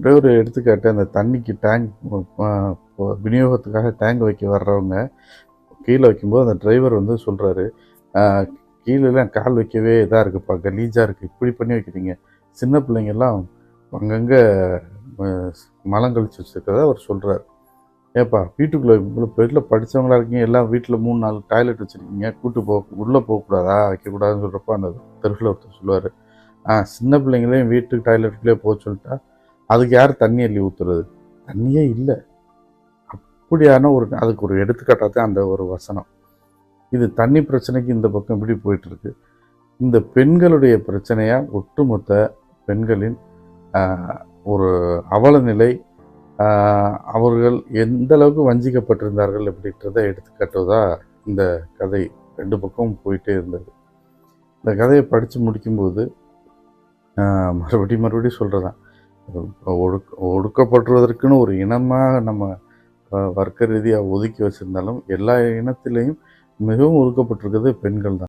ஒரே ஒரு எடுத்துக்காட்டு அந்த தண்ணிக்கு டேங்க் விநியோகத்துக்காக டேங்க் வைக்க வர்றவங்க கீழே வைக்கும்போது அந்த டிரைவர் வந்து சொல்கிறாரு கீழெல்லாம் கால் வைக்கவே இதாக இருக்குப்பா கலீஜாக இருக்குது இப்படி பண்ணி வைக்கிறீங்க சின்ன பிள்ளைங்கெல்லாம் அங்கங்கே மலம் கழிச்சு வச்சுருக்கதா அவர் சொல்கிறார் ஏப்பா வீட்டுக்குள்ளே இவ்வளோ வீட்டில் படித்தவங்களா இருக்கீங்க எல்லாம் வீட்டில் மூணு நாலு டாய்லெட் வச்சுருக்கீங்க கூட்டு போக உள்ளே போகக்கூடாதா வைக்கக்கூடாதுன்னு சொல்கிறப்ப அந்த தெருவில் ஒருத்தர் சொல்லுவார். ஆ சின்ன பிள்ளைங்களையும் வீட்டுக்கு டாய்லெட்டுக்குள்ளே போக சொல்லிட்டா அதுக்கு யார் தண்ணி அள்ளி ஊற்றுறது தண்ணியே இல்லை. அப்படியான ஒரு அதுக்கு ஒரு எடுத்துக்காட்டாக தான் அந்த ஒரு வசனம். இது தண்ணி பிரச்சனைக்கு இந்த பக்கம் இப்படி போயிட்டுருக்கு. இந்த பெண்களுடைய பிரச்சனையாக ஒட்டுமொத்த பெண்களின் ஒரு அவல நிலை அவர்கள் எந்த அளவுக்கு வஞ்சிக்கப்பட்டிருந்தார்கள் அப்படின்றத எடுத்துக்காட்டுவதா இந்த கதை ரெண்டு பக்கமும் போயிட்டே இருந்தது. இந்த கதையை படித்து முடிக்கும்போது மறுபடியும் மறுபடியும் சொல்கிறதான் ஒடுக்க ஒடுக்கப்படுவதற்குன்னு ஒரு இனமாக நம்ம வர்க்க ரீதியாக ஒதுக்கி வச்சுருந்தாலும் எல்லா இனத்திலையும் மிகவும் ஒதுக்கப்பட்டிருக்கிறது பெண்கள் தான்